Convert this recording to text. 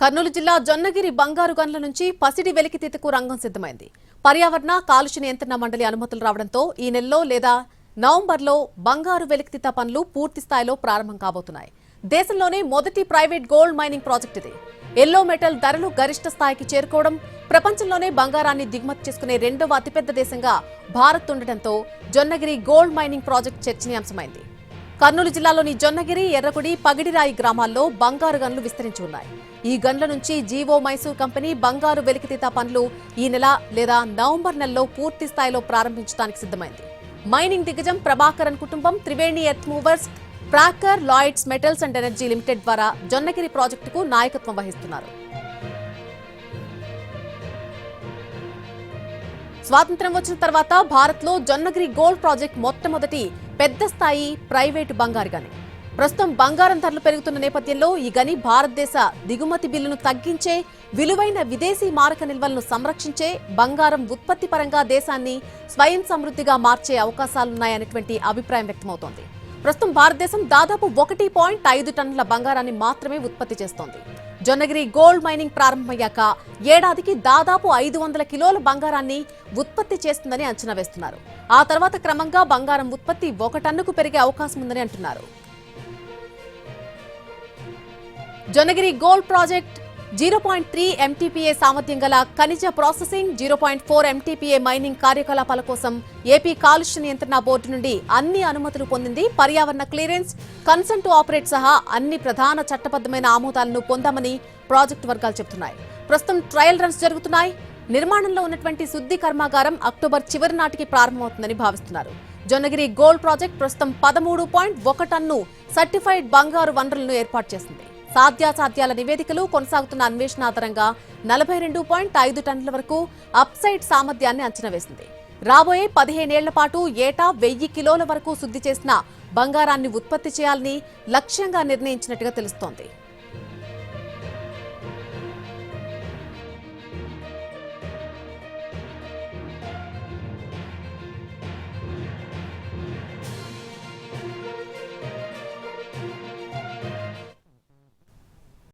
కర్నూలు జిల్లా జొన్నగిరి బంగారు గన్ల నుంచి పసిడి వెలికితీతకు రంగం సిద్ధమైంది. పర్యావరణ కాలుష్య నియంత్రణ మండలి అనుమతులు రావడంతో ఈ నెలలో లేదా నవంబర్లో బంగారు వెలికితీత పనులు పూర్తి స్థాయిలో ప్రారంభం కాబోతున్నాయి. దేశంలోనే మొదటి ప్రైవేట్ గోల్డ్ మైనింగ్ ప్రాజెక్ట్ ఇది. ఎల్లో మెటల్ ధరలు గరిష్ట స్థాయికి చేరుకోవడం ప్రపంచంలోనే బంగారాన్ని దిగుమతి చేసుకునే రెండవ అతిపెద్ద దేశంగా భారత్ ఉండటంతో జొన్నగిరి గోల్డ్ మైనింగ్ ప్రాజెక్ట్ చర్చనీయాంశమైంది. కర్నూలు జిల్లాలోని జొన్నగిరి ఎర్రగుడి పగిడిరాయి గ్రామాల్లో బంగారు గన్లు విస్తరించి ఉన్నాయి. ఈ గన్ల నుంచి జీవో మైసూర్ కంపెనీ బంగారు వెలికితీత పనులు ఈ నెల లేదా నవంబర్ నెలలో పూర్తి స్థాయిలో ప్రారంభించడానికి సిద్ధమైంది. మైనింగ్ దిగ్గజం ప్రభాకరన్ కుటుంబం Triveni earth movers ప్రాకర్ Lloyds metals and energy limited ద్వారా జొన్నగిరి ప్రాజెక్టుకు నాయకత్వం వహిస్తున్నారు. స్వాతంత్ర్యం వచ్చిన తర్వాత భారత్లో జొన్నగిరి గోల్డ్ ప్రాజెక్ట్ మొట్టమొదటి పెద్ద స్థాయి ప్రైవేటు బంగారు గని. ప్రస్తుతం బంగారం ధరలు పెరుగుతున్న నేపథ్యంలో ఈ గని భారతదేశ దిగుమతి బిల్లును తగ్గించే విలువైన విదేశీ మారక నిల్వలను సంరక్షించే బంగారం ఉత్పత్తి పరంగా దేశాన్ని స్వయం సమృద్ధిగా మార్చే అవకాశాలున్నాయనేటువంటి అభిప్రాయం వ్యక్తమవుతోంది. ప్రస్తుతం భారతదేశం దాదాపు ఒకటి పాయింట్ ఐదు టన్నుల బంగారాన్ని మాత్రమే ఉత్పత్తి చేస్తోంది. జొన్నగిరి గోల్డ్ మైనింగ్ ప్రారంభమయ్యాక ఏడాదికి దాదాపు ఐదు వందల కిలోల బంగారాన్ని ఉత్పత్తి చేస్తుందని అంచనా వేస్తున్నారు. ఆ తర్వాత క్రమంగా బంగారం ఉత్పత్తి ఒక టన్నుకు పెరిగే అవకాశం ఉందని అంటున్నారు. Jonnagiri gold project zero point three MTPA సామర్థ్యం గల ఖనిజ processing zero point four MTPA mining కార్యకలాపాల కోసం ఏపీ కాలుష్య నియంత్రణ బోర్డు నుండి అన్ని అనుమతులు పొందింది. పర్యావరణ క్లియరెన్స్ కన్సెంట్ టు ఆపరేట్ సహా అన్ని ప్రధాన చట్టబద్దమైన ఆమోదాలను పొందామని ప్రాజెక్టు వర్గాలు చెబుతున్నాయి. ప్రస్తుతం ట్రయల్ రన్స్ జరుగుతున్నాయి. నిర్మాణంలో ఉన్నటువంటి శుద్ధి కర్మాగారం అక్టోబర్ చివరి నాటికి ప్రారంభమవుతుందని భావిస్తున్నారు. జొన్నగిరి గోల్డ్ ప్రాజెక్ట్ ప్రస్తుతం పదమూడు పాయింట్ ఒక టన్ను సర్టిఫైడ్ బంగారు వనరులను ఏర్పాటు చేసింది. సాధ్యాసాధ్యాల నివేదికలు కొనసాగుతున్న అన్వేషణ ఆధారంగా నలభై రెండు పాయింట్ ఐదు టన్నుల వరకు అప్సైడ్ సామర్థ్యాన్ని అంచనా వేసింది. రాబోయే పదిహేనేళ్ళ పాటు ఏటా వెయ్యి కిలోల వరకు శుద్ధి చేసిన బంగారాన్ని ఉత్పత్తి చేయాలని లక్ష్యంగా నిర్ణయించినట్టుగా తెలుస్తోంది.